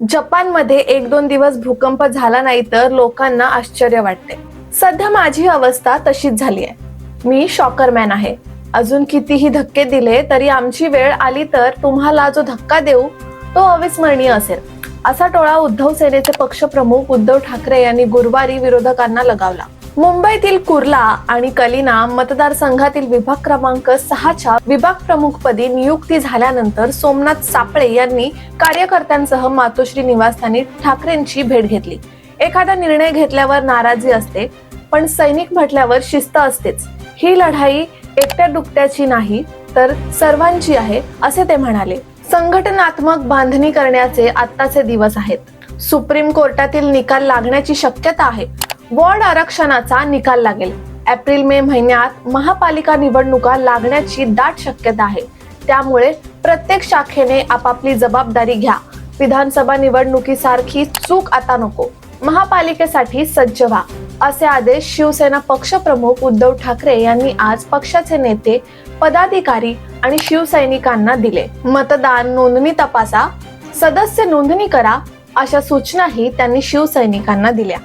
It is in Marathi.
जपानमध्ये एक दोन दिवस भूकंप झाला नाही तर लोकांना आश्चर्य वाटते. सध्या माझी अवस्था तशीच झाली आहे. मी शॉकरमॅन आहे. अजून कितीही धक्के दिले तरी आमची वेळ आली तर तुम्हाला जो धक्का देऊ तो अविस्मरणीय असेल. असा टोळा उद्धव सेनेचे पक्षप्रमुख उद्धव ठाकरे यांनी गुरुवारी विरोधकांना लगावला. मुंबईतील कुर्ला आणि कलिना मतदारसंघातील विभाग क्रमांक सहाच्या विभाग प्रमुखपदी नियुक्ती झाल्यानंतर सोमनाथ सापळे यांनी कार्यकर्त्यांसह मातोश्री निवासस्थानी ठाकरेंची भेट घेतली. एखादा निर्णय घेतल्यावर नाराजी असते पण सैनिक म्हटल्यावर शिस्त असतेच. ही लढाई एकट्या दुकट्याची नाही तर सर्वांची आहे असे ते म्हणाले. संघटनात्मक बांधणी करण्याचे आत्ताचे दिवस आहेत. सुप्रीम कोर्टातील निकाल लागण्याची शक्यता आहे. वॉर्ड आरक्षणाचा निकाल लागेल. एप्रिल मे महिन्यात महापालिका निवडणुका लागण्याची दाट शक्यता आहे. त्यामुळे प्रत्येक शाखेने आपापली जबाबदारी घ्या. विधानसभा निवडणुकीसारखी चूक आता नको. महापालिकेसाठी सज्ज व्हा असे आदेश शिवसेना पक्षप्रमुख उद्धव ठाकरे यांनी आज पक्षाचे नेते पदाधिकारी आणि शिवसैनिकांना दिले. मतदान नोंदणी तपासा सदस्य नोंदणी करा अशा सूचनाही त्यांनी शिवसैनिकांना दिल्या.